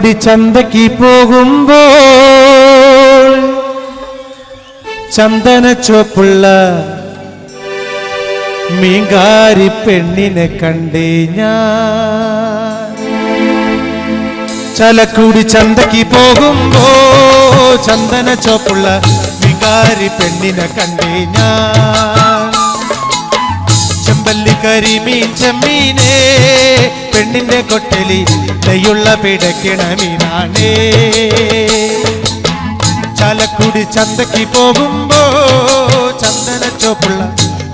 ചാലക്കുടി ചന്തയ്ക്ക് പോകുമ്പോൾ ചന്ദന ചുവപ്പുള്ള മീങ്കാരി പെണ്ണിനെ കണ്ടേ ഞാൻ. ചലക്കൂടി ചന്തയ്ക്ക് പോകുമ്പോ ചന്ദന ചോപ്പുള്ള മീങ്കാരി പെണ്ണിനെ കണ്ടേ ഞാൻ. ചെമ്പല്ലി കരിമീൻ ചെമ്മീനേ പെണ്ണിന്റെ കൊട്ടലി തയ്യുള്ള പിടക്കിണ മീനാണേ ചാലക്കുടി ചന്തക്ക് പോകുമ്പോ ചന്ദന ചോപ്പുള്ള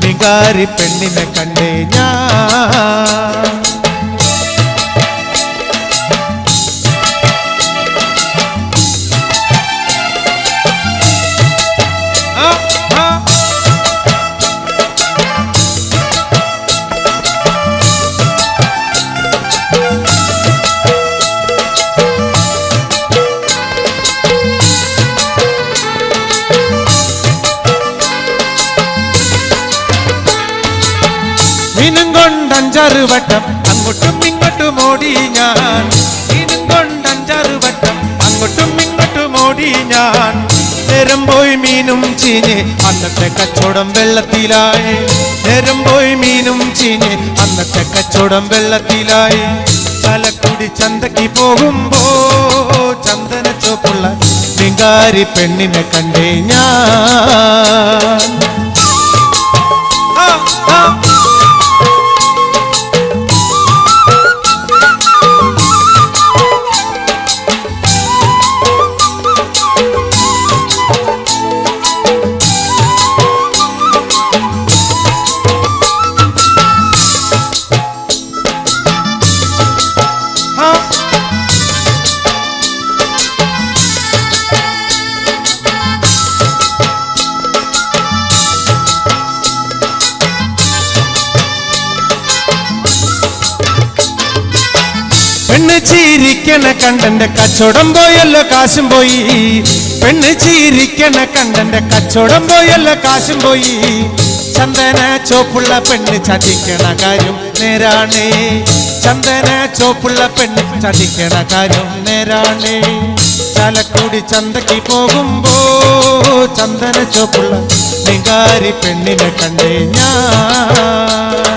വികാരി പെണ്ണിനെ കണ്ടേ ഞാൻ. അഞ്ചാറ് വട്ടം. അങ്ങോട്ടും ഇങ്ങോട്ടും ഓടി ഞാൻ. ഇതും കൊണ്ട് അഞ്ചാറ് വട്ടം. അങ്ങോട്ടും ഇങ്ങോട്ടും ഓടി ഞാൻ. നേരം പോയി മീനും ചീഞ്ഞ് അന്നത്തെ കച്ചവടം വെള്ളത്തിലായി. നേരം പോയി മീനും ചീഞ്ഞ് അന്നത്തെ കച്ചവടം വെള്ളത്തിലായി. ചലക്കുടി ചന്തയ്ക്ക് പോകുമ്പോ ചന്ദന ചോപ്പുള്ള മിങ്കാരി പെണ്ണിനെ കണ്ടേ ഞാൻ. ചീരിക്കണ കണ്ടന്റെ കച്ചവടം പോയല്ലോ കാശും പോയി. പെണ്ണ് ചീരിക്കണ കണ്ടന്റെ കച്ചവടം പോയല്ലോ കാശും പോയി. ചന്ദന ചോപ്പുള്ള പെണ്ണ് ചതിക്കണ കാര്യം നേരാണേ. ചന്ദന ചോപ്പുള്ള പെണ്ണ് ചതിക്കണ കാര്യം നേരാണേ. ചാലക്കൂടി ചന്തയ്ക്ക് പോകുമ്പോ ചന്ദന ചോപ്പുള്ള നികാരി പെണ്ണിനെ കണ്ടേ ഞാൻ.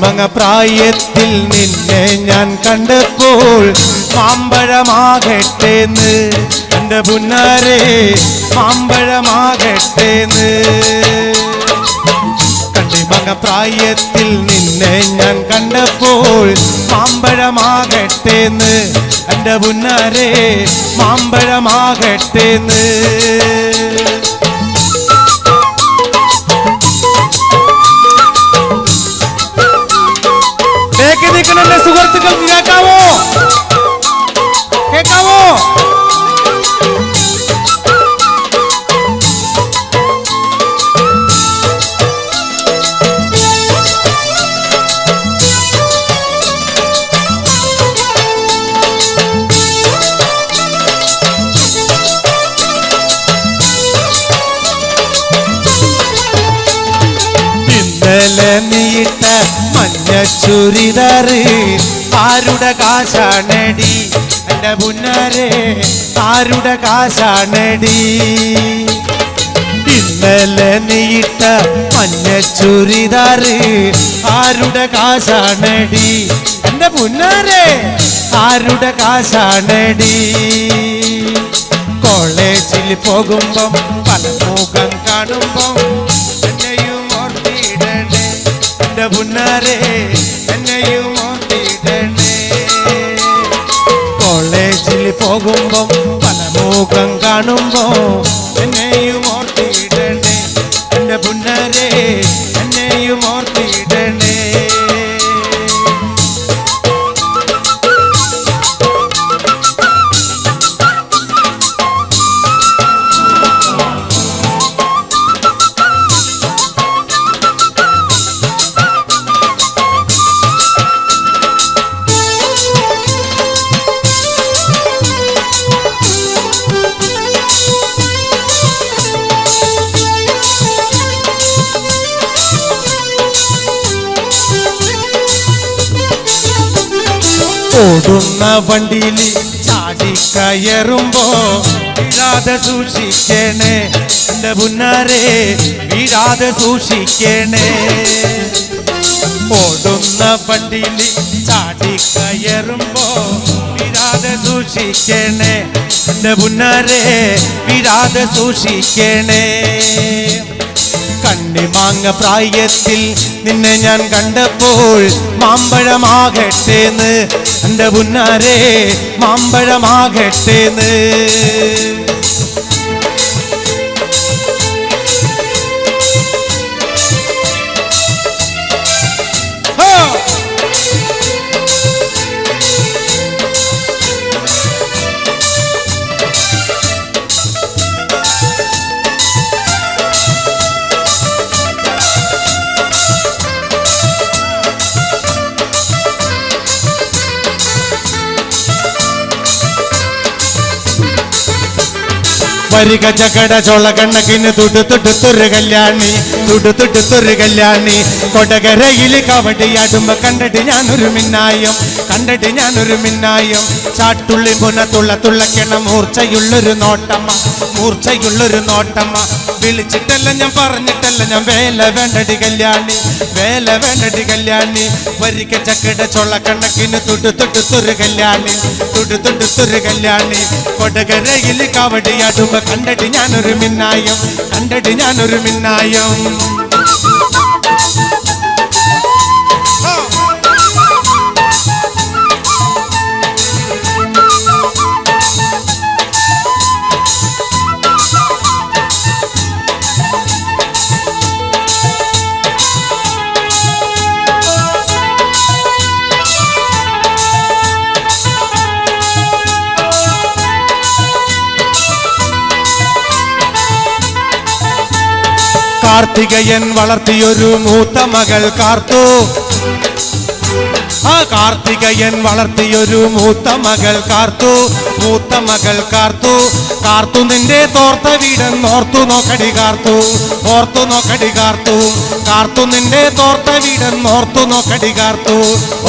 കണ്ണിമങ്ങ പ്രായത്തിൽ നിന്നെ ഞാൻ കണ്ടപ്പോൾ മാമ്പഴമാകട്ടേന്ന്. എന്റെ പുന്നാരെ മാമ്പഴമാകട്ടേന്ന്. കണ്ടിമങ്ങ പ്രായത്തിൽ നിന്നെ ഞാൻ കണ്ടപ്പോൾ മാമ്പഴമാകട്ടേന്ന്. എന്റെ പുന്നാരെ മാമ്പഴമാകട്ടേന്ന്. ചുരിദാറ് ആരുടെ കാശാണടി? എന്റെ പുന്നരെ ആരുടെ കാശാണടി? ഇന്നലെ നീട്ട മഞ്ഞ ചുരിദാറ് ആരുടെ കാശാണടി? എന്റെ പുന്നരെ ആരുടെ കാശാണടി? കോളേജിൽ പോകുമ്പം പല മുഖം കാണുമ്പം കോളേജിൽ പോകുമ്പം പല മുഖം കാണുമ്പോ എന്നെയും ഓടുന്ന വണ്ടിയിൽ ചാടി കയറുമ്പോ വീഴാതെ സൂക്ഷിക്കണേ. എന്റെ പുന്നാരെ വീഴാതെ സൂക്ഷിക്കണേ. ഓടുന്ന വണ്ടിയിൽ ചാടി കയറുമ്പോ വീഴാതെ സൂക്ഷിക്കണേ. എന്റെ പുന്നാരെ വീഴാതെ സൂക്ഷിക്കണേ. കണ്ണിമാങ്ങ പ്രായത്തിൽ നിന്നെ ഞാൻ കണ്ടപ്പോൾ മാമ്പഴമാകട്ടേന്ന്. എന്റെ പുന്നാരെ മാമ്പഴമാകട്ടേന്ന്. വരിക ചകട ചോള കണ്ണക്കിന് തുടു തുടുത്തൊരു കല്യാണി തുടു തുടുത്തൊരു കല്യാണി. കൊടകരയിൽ കവടിയാടുമ്പോ കണ്ടിട്ട് ഞാനൊരു മിന്നായം കണ്ടിട്ട് ഞാനൊരു മിന്നായം. ചാട്ടുള്ളി പുന തുള്ള തുള്ളക്കണ മൂർച്ചയുള്ളൊരു നോട്ടമ്മ. മൂർച്ചയുള്ളൊരു നോട്ടമ്മ. വിളിച്ചിട്ടല്ല ഞാൻ പറഞ്ഞിട്ടല്ല ഞാൻ വേല വേണ്ടടി കല്യാണി വേല വേണ്ടടി കല്യാണി. വരിക ചക്കട ചൊള്ളക്കണക്കിന് തുട്ടു തുടു തുറു കല്യാണി തുടു തുറു കല്യാണി. കൊടകരയിൽ കവടിയാടുമ്പോ കണ്ടടി ഞാനൊരു മിന്നായം കണ്ടടി ഞാനൊരു മിന്നായം. കാർത്തികയൻ വളർത്തിയൊരു മൂത്ത മകൾ കാർത്തു. ആ കാർത്തികയൻ വളർത്തിയൊരു മൂത്ത മകൾ കാർത്തു മൂത്ത മകൾ കാർത്തു. കാർത്തു നിന്റെ തോർത്ത വീടൻ ഓർത്തു നോക്കടി കാർത്തു ഓർത്തു നോക്കടി കാർത്തു. കാർത്തു നിന്റെ തോർത്ത വീടൻ നോർത്തു നോക്കടി കാർത്തു.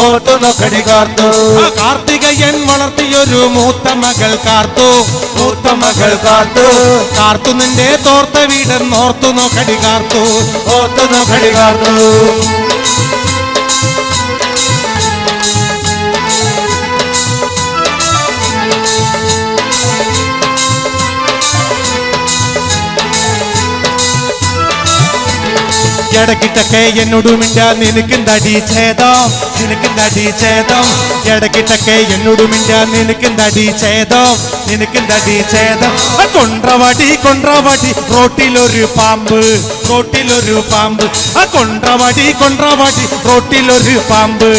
ഓർത്തു നോക്കടി കാർത്തു. ആ കാർത്തികയൻ വളർത്തിയൊരു മൂത്ത മകൾ കാർത്തു. മൂത്ത മകൾ കാർത്തു. കാർത്തു നിന്റെ തോർത്ത വീടൻ ഓർത്തു നോക്കടി കാർത്തു. ഓർത്തു നോക്കടി കാർത്തു. ഇടക്കിട്ടൊക്കെ എന്നോട് മിണ്ടാ നിനക്കും തടി ഛേദം? നിനക്കും തടി ഛേദം? ഇടക്കിട്ടൊക്കെ എന്നോട് മിണ്ടാ നിനക്കും തടി ഛേദം? നിനക്കും തടി ഛേദം കൊണ്ട്രവടി കൊണ്ട്രവടി റോട്ടിലൊരു പാമ്പ് റോട്ടിലൊരു പാമ്പ്. ആ കൊണ്ട്രവടി കൊണ്ട്രവടി റോട്ടിലൊരു പാമ്പ്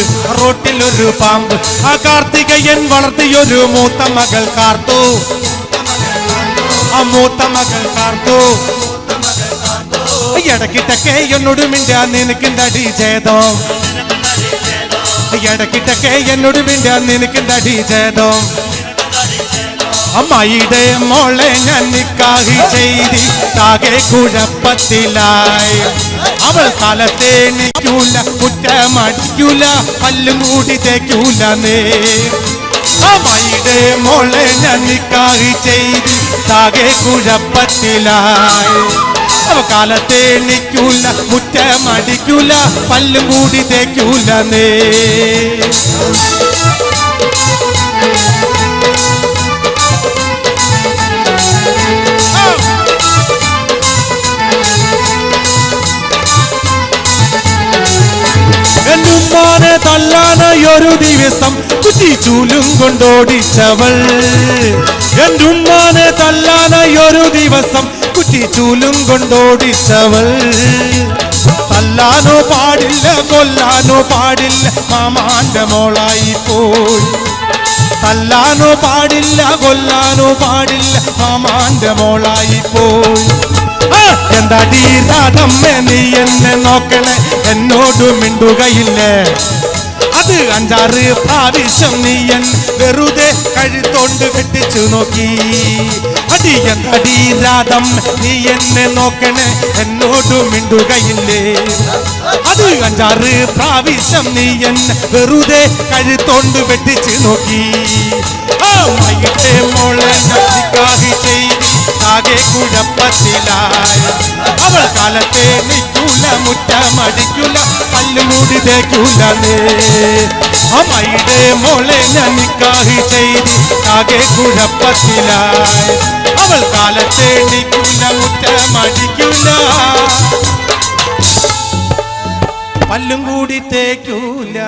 റോട്ടിലൊരു പാമ്പ്. ആ കാർത്തികയൻ വളർത്തിയൊരു മൂത്ത മകൾ കാർത്തു. ആ മൂത്ത മകൾ കാർത്തു. ഇടക്കിട്ടൊക്കെ എന്നോട് മിണ്ട നിനക്കും തടി ചെയ്തോ ഇടക്കിട്ടൊക്കെ എന്നോട് മിണ്ട നിനക്കും തടി ചെയ്തോ അമ്മായിയുടെ മോളെ ഞാൻ നിക്കാഹി ചെയ്തി താകെ കുഴപ്പത്തിലായി. അവൾ കാലത്തെ നിൽക്കൂല കുറ്റമടിക്കൂല പല്ലും കൂടി തേക്കൂല നേ. അമ്മയുടെ മോളെ ഞാൻ നിക്കാഹി ചെയ്തി താകെ കുഴപ്പത്തിലായി. കാലത്തെ എണ്ണിക്കൂല മുറ്റമടിക്കൂല പല്ലും കൂടി തേക്കൂല നേ. എന്നുമ്മാനെ തല്ലാനായൊരു ദിവസം കുറ്റിച്ചൂലും കൊണ്ടോടിച്ചവൾ. എന്നുമ്മാനെ തല്ലാനായൊരു ദിവസം കുറ്റിച്ചൂലും കൊണ്ടോടിച്ചവൾ. തല്ലാനോ പാടില്ല കൊല്ലാനോ പാടില്ല മാമാന്റെ മോളായി പോയി തല്ലാനോ പാടില്ല കൊല്ലാനോ പാടില്ല മാമാന്റെ മോളായി പോയി എന്താ രാധമ്മേ നീ എന്നെ നോക്കണേ? എന്നോട് മിണ്ടുകയില്ലേ? അത് അഞ്ചാറ് പ്രാവശ്യം നീ എൻ വെറുതെ കഴുത്തോണ്ട് വിട്ടിച്ചു നോക്കി. അടി രാധം നീ എന്നെ നോക്കണേ എന്നോട് മിണ്ടുകയില്ലേ? അത് അഞ്ചാറ് പ്രാവശ്യം നീ എന്നെ വെറുതെ കഴുത്തോണ്ട് വെട്ടിച്ച് നോക്കി. മയിലെ മോളെ നിക്കാഹ് ചെയ്ത് ആകെ കുഴപ്പത്തിലായി. അവൾ കാലത്തെ നിൽക്കൂല മുറ്റമടിക്കൂല പല്ലുകൂടി തേക്കൂല അമ്മയുടെ മോളെ ഞാൻ നിക്കാഹി ചെയ്ത് ആകെ കുഴപ്പത്തിലായി. അവൾ കാലത്തെ നിൽക്കൂല മുറ്റമടിക്കൂല. പല്ലും കൂടി തേക്കൂല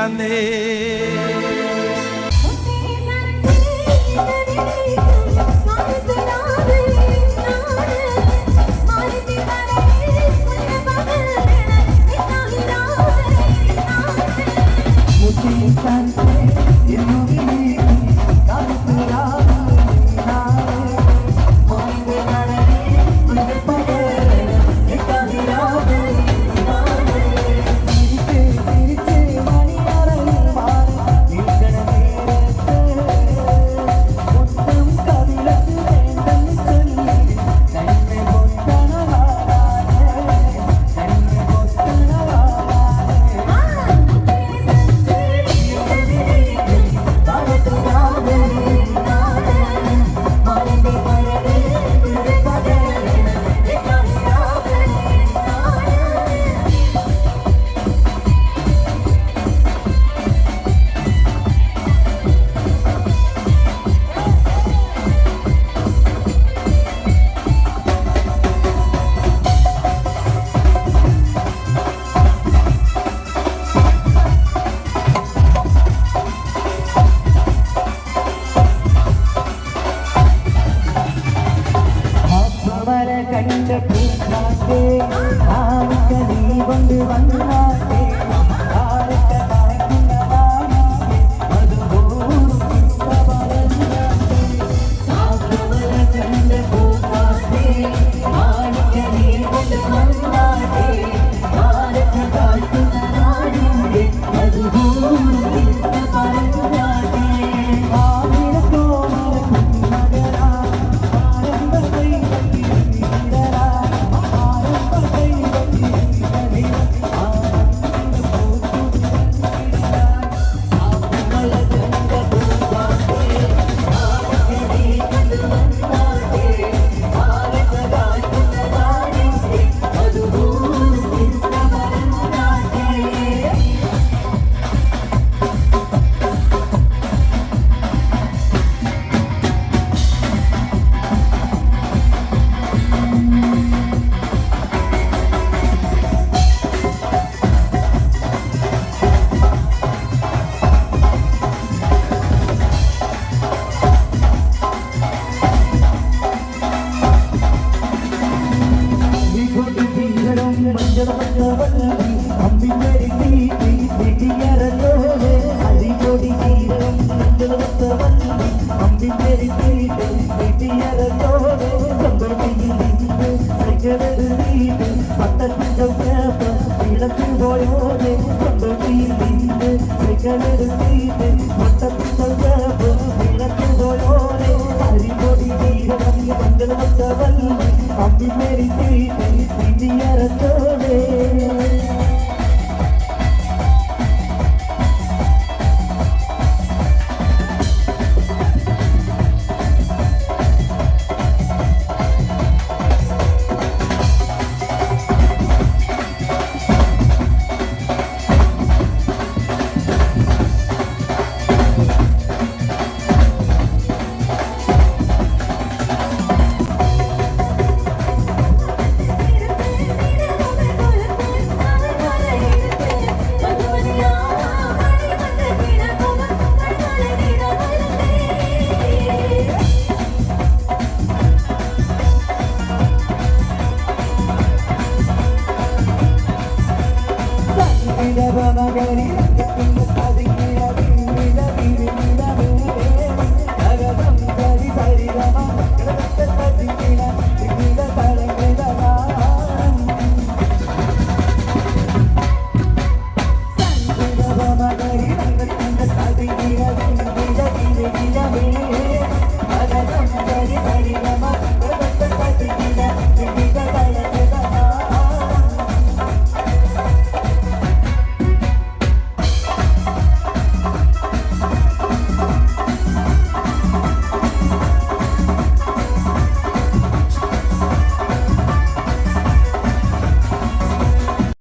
அம்பி மேரி தீட்டி பின்னி அரசோ